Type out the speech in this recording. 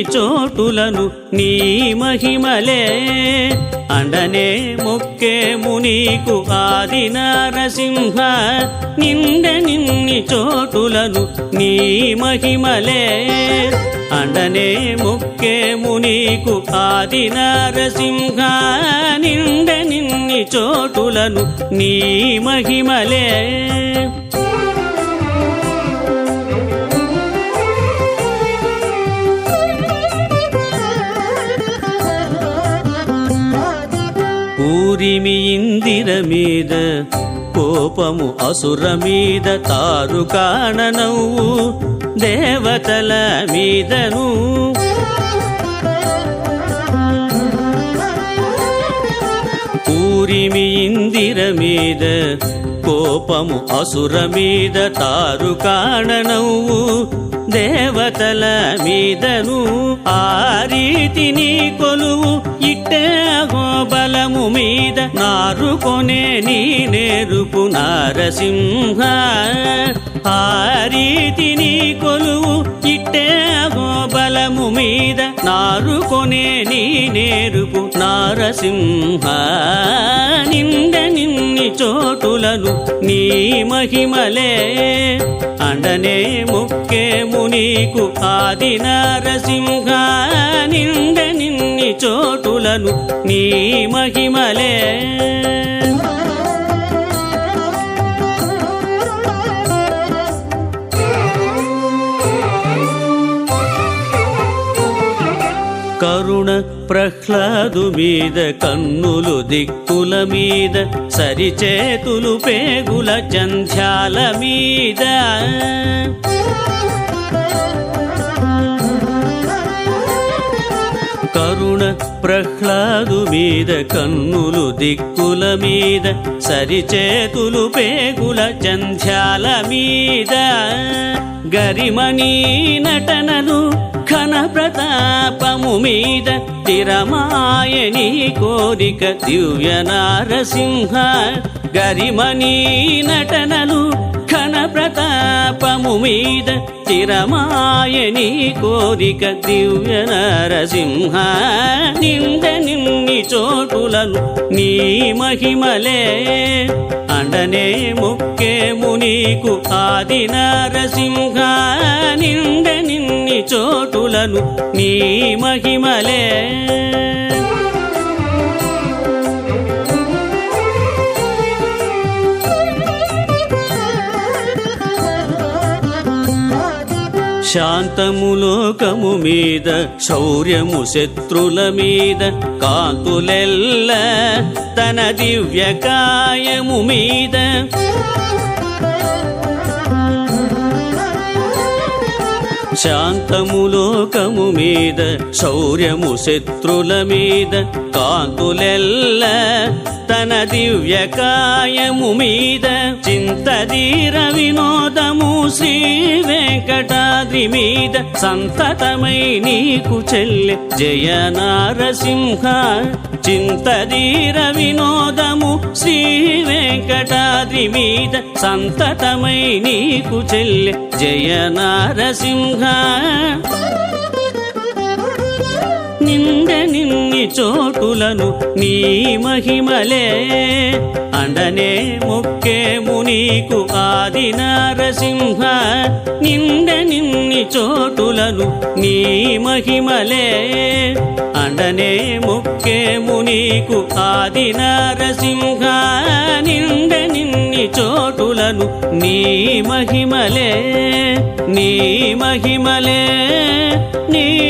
చోటులను నీ మహిమలే. అండనే మొక్కేము నీకు ఆది నరసింహ. నిండె నిన్ని చోటులను నీ మహిమలే. అండనే మొక్కేము నీకు ఆది నరసింహ. నిండె నిన్ని చోటులను నీ మహిమలే. ఊరిమి ఇందిర మీద కోపము అసుర మీద తారు కాణనవు దేవతల మీదను. ఊరిమి ఇందిర మీద కోపము అసుర మీద తారు కాణనవు దేవతల మీదను. ఆ రీతిని కొలువు ఇట్టే బలము మీద నారుకొనే నీ నేరుపు నారసింహ. ఆ రీతిని కొలువు ఇట్టే బలము మీద నారుకొనే నీ నేరుపు నారసింహ. నిండె నిన్ని చోటులను నీ మహిమలే అండనే ముక్కేము నీకు ఆది నారసింహ. నిండె చోటులను నీ మహిమలే. కరుణ ప్రహ్లాదు మీద కన్నులు దిక్కుల మీద సరిచేతులు పేగుల చంధ్యాల మీద. ప్రహ్లాదు మీద కన్నులు దిక్కుల మీద సరిచేతులు పేగుల చంధ్యాల మీద. గరిమణి నటనలు ఘన ప్రతాపము మీద తిరమాయని కోరిక దివ్య నారసింహ. గరిమణి నటనలు ఘన ప్రతాపము మీద తిరమాయని కోరిక దివ్య నరసింహ. నింద నిన్ని చోటులను నీ మహిమలే. అండనే ముక్కేము నీకు ఆది నరసింహ. నింద నిన్ని చోటులను నీ మహిమలే. శాంతము లోకము మీద శౌర్యము శత్రుల మీద కాంతులెల్ల తన దివ్యకాయము మీద. శాంతము లోకము మీద శౌర్యము శత్రుల మీద కాంతులెల్ల తన దివ్యకాయము మీద చింతధీర వినోదము శ్రీ వెంకటాద్రి మీద సంతతమై నీకు చెల్లె జయ నారసింహ. చింతధీర వినోదము శ్రీ వెంకటాద్రి మీద సంతతమై నీకు చెల్లె జయ నారసింహ. నిండ నిన్ని చోటులను నీ మహిమలే. అండనే మొక్కేము నీకు ఆది నరసింహ. నిండ నిన్ని చోటులను నీ మహిమలే. అండనే మొక్కేము నీకు ఆది నరసింహ. నిండ నిన్ని చోటులను నీ మహిమలే. నీ మహిమలే. నీ